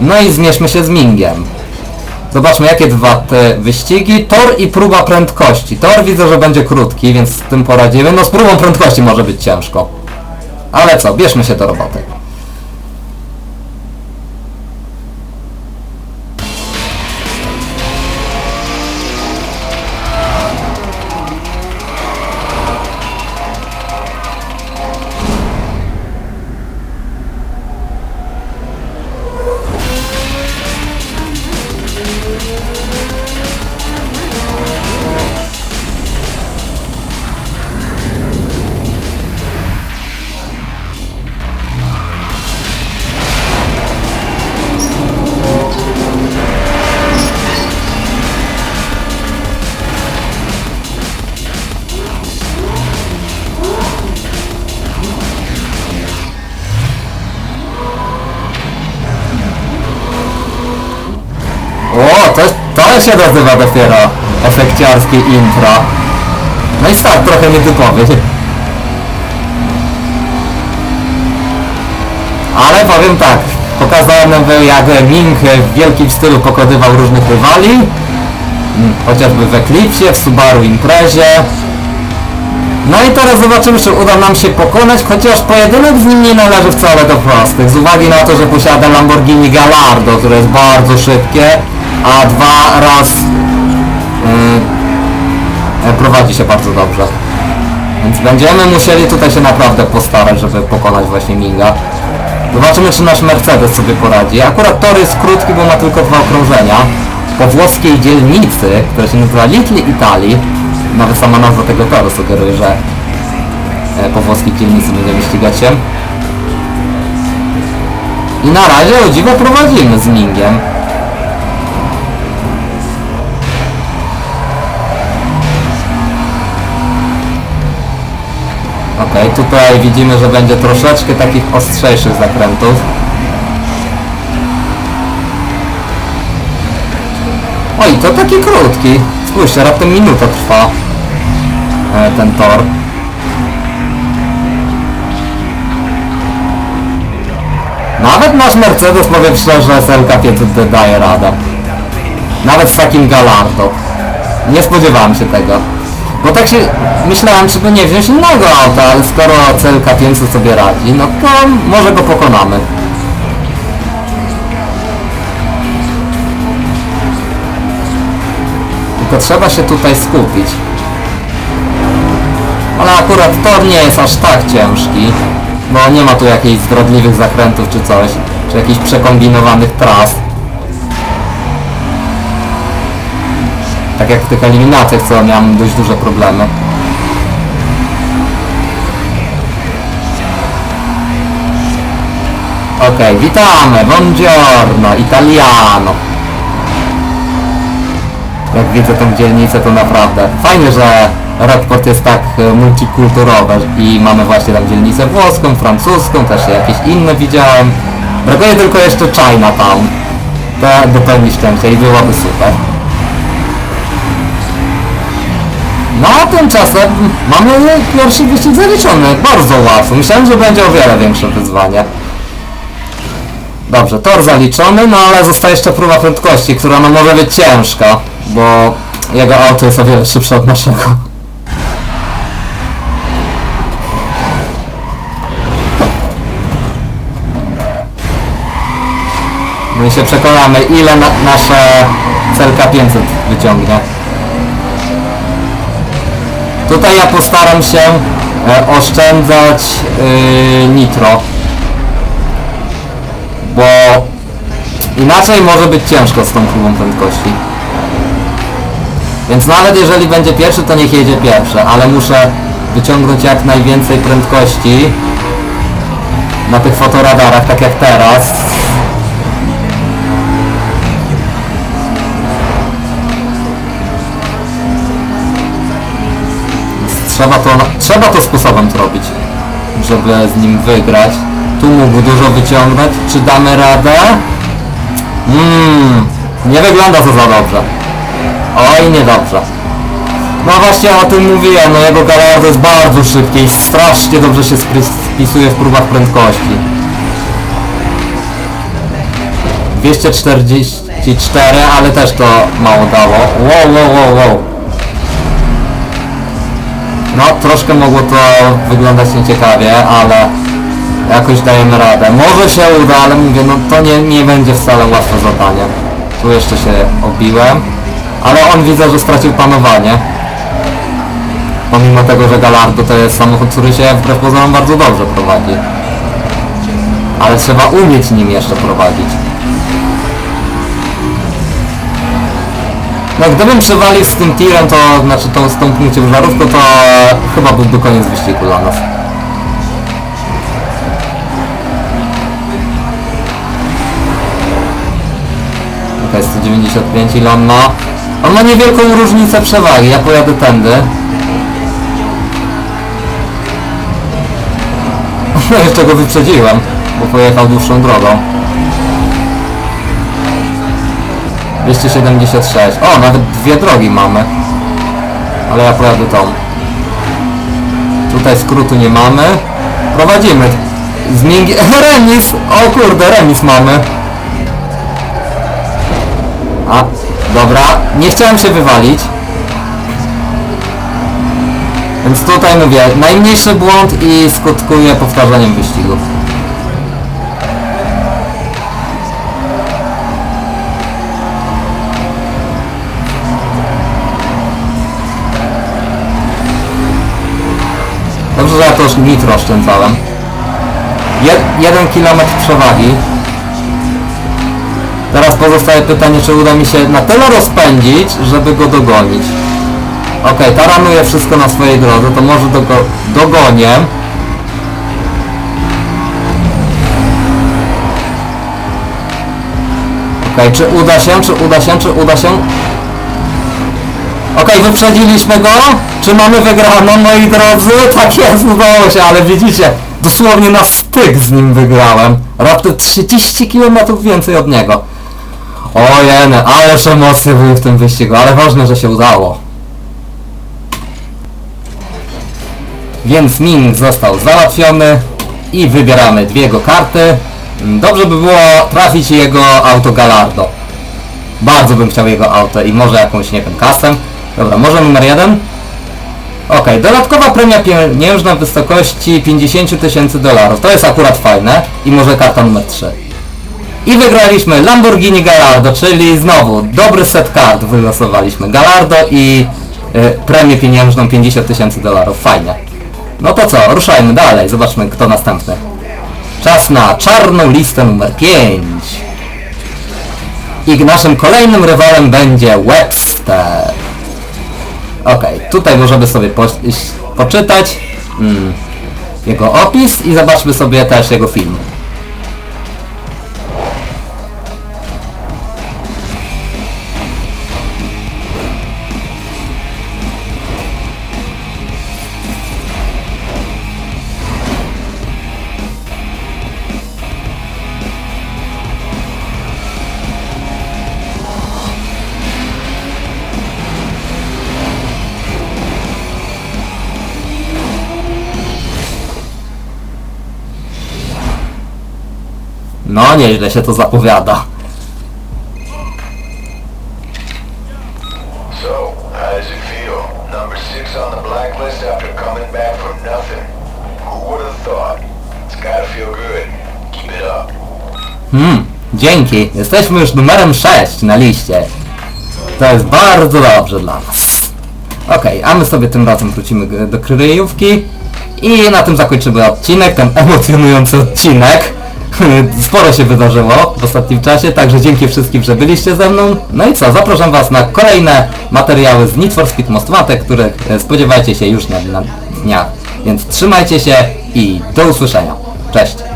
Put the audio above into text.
No i zmierzmy się z Mingiem. Zobaczmy jakie dwa te wyścigi. Tor i próba prędkości. Tor widzę, że będzie krótki, więc z tym poradzimy. No z próbą prędkości może być ciężko. Ale co, bierzmy się do roboty. To się nazywa dopiero efekciarskie intro. No i start trochę nietypowy. Ale powiem tak, pokazałem wam jak Ming w wielkim stylu pokonywał różnych rywali. Mm, Chociażby w Eclipsie, w Subaru Imprezie. No i teraz zobaczymy, czy uda nam się pokonać, chociaż pojedynek z nim nie należy wcale do prostych, z uwagi na to, że posiada Lamborghini Gallardo, które jest bardzo szybkie, a dwa raz yy, prowadzi się bardzo dobrze. Więc będziemy musieli tutaj się naprawdę postarać, żeby pokonać właśnie Minga. Zobaczymy, czy nasz Mercedes sobie poradzi. Akurat tor jest krótki, bo ma tylko dwa okrążenia. Po włoskiej dzielnicy, która się nazywa Little Italy, nawet sama nazwa tego toru sugeruje, że e, po włoskiej dzielnicy będziemy ścigać się. I na razie o dziwo prowadzimy z Mingiem. Okej, tutaj widzimy, że będzie troszeczkę takich ostrzejszych zakrętów. Oj, to taki krótki. Spójrzcie, raptem minuta trwa e, ten tor. Nawet nasz Mercedes, powiem szczerze, SLK 500 daje radę. Nawet z takim Gallardo. Nie spodziewałem się tego. Bo tak się myślałem, czy by nie wziąć innego auta, ale skoro CLK 500 sobie radzi, no to może go pokonamy. Tylko trzeba się tutaj skupić. Ale akurat tor nie jest aż tak ciężki, bo nie ma tu jakichś zdradliwych zakrętów czy coś, czy jakichś przekombinowanych tras. Tak jak w tych eliminacjach, co miałem dość duże problemy. Okej, witamy, buongiorno, italiano. Jak widzę tą dzielnicę, to naprawdę fajnie, że Rockport jest tak e, multikulturowy i mamy właśnie tam dzielnicę włoską, francuską, też jakieś inne widziałem. Brakuje tylko jeszcze Chinatown. To dopełni szczęścia i byłoby super. No a tymczasem mamy pierwszy wyścig zaliczony. Bardzo łatwo. Myślałem, że będzie o wiele większe wyzwanie. Dobrze, tor zaliczony, no ale zostaje jeszcze próba prędkości, która no może być ciężka, bo jego auto jest o wiele szybsze od naszego. I się przekonamy, ile na, nasze celka 500 wyciągnie. Tutaj ja postaram się e, oszczędzać e, nitro. Bo inaczej może być ciężko z tą próbą prędkości. Więc nawet jeżeli będzie pierwszy, to niech jedzie pierwszy, ale muszę wyciągnąć jak najwięcej prędkości na tych fotoradarach, tak jak teraz. Trzeba to, trzeba to sposobem zrobić, żeby z nim wygrać. Tu mógł dużo wyciągnąć. Czy damy radę? Mmm, nie wygląda to za dobrze. Oj, niedobrze. No właśnie o tym mówiłem, no jego Gallardo jest bardzo szybki i strasznie dobrze się spisuje w próbach prędkości. 244, ale też to mało dało. Wow, wow, wow, wow. No, troszkę mogło to wyglądać nieciekawie, ale jakoś dajemy radę. Może się uda, ale mówię, no to nie, nie będzie wcale łatwe zadanie. Tu jeszcze się obiłem, ale on widzę, że stracił panowanie. Pomimo tego, że Galardo to jest samochód, który się wbrew pozorom bardzo dobrze prowadzi. Ale trzeba umieć nim jeszcze prowadzić. No gdybym przewalił z tym tirem, to znaczy tą, z tą żarówką, to chyba byłby koniec wyścigu dla nas. Okej, 195 ile on ma? On ma niewielką różnicę przewagi, ja pojadę tędy. No jeszcze go wyprzedziłem, bo pojechał dłuższą drogą. 276. O, nawet dwie drogi mamy. Ale ja pojadę tą. Tutaj skrótu nie mamy. Prowadzimy. Zmięgi... Remis! O kurde, remis mamy. A, dobra. Nie chciałem się wywalić. Więc tutaj mówię, najmniejszy błąd i skutkuje powtarzaniem wyścigów. Już nitro oszczędzałem. Je, jeden kilometr przewagi. Teraz pozostaje pytanie, czy uda mi się na tyle rozpędzić, żeby go dogonić. Okej, taranuję wszystko na swojej drodze, to może dogo dogonię. Okej, czy uda się, czy uda się, czy uda się? Okej, wyprzedziliśmy go. Czy mamy wygraną, moi drodzy? Tak jest, udało się, ale widzicie, dosłownie na styk z nim wygrałem. Raptem 30 km więcej od niego. Ojene, ależ emocje były w tym wyścigu, ale ważne, że się udało. Więc Ming został załatwiony i wybieramy dwie jego karty. Dobrze by było trafić jego auto Galardo. Bardzo bym chciał jego auto i może jakąś, nie wiem, kasę. Dobra, może numer jeden? Okej, dodatkowa premia pieniężna w wysokości 50 tysięcy dolarów. To jest akurat fajne. I może karta numer 3. I wygraliśmy Lamborghini Gallardo, czyli znowu dobry set kart wylosowaliśmy. Gallardo i y, premię pieniężną 50 tysięcy dolarów. Fajnie. No to co, ruszajmy dalej, zobaczmy kto następny. Czas na czarną listę numer 5. I naszym kolejnym rywalem będzie Webster. Okej, tutaj możemy sobie po, poczytać mm, jego opis i zobaczmy sobie też jego film. No, nieźle się to zapowiada. So, how does it feel? Number six on the blacklist after coming back from nothing. Who would have thought? It's gotta feel good. Keep it up. Hmm, dzięki. Jesteśmy już numerem 6 na liście. To jest bardzo dobrze dla nas. Okej, a my sobie tym razem wrócimy do kryjówki i na tym zakończymy odcinek, ten emocjonujący odcinek. Sporo się wydarzyło w ostatnim czasie, także dzięki wszystkim, że byliście ze mną. No i co, zapraszam Was na kolejne materiały z Need for Speed Most których e, spodziewajcie się już na, na dniach. Więc trzymajcie się i do usłyszenia. Cześć!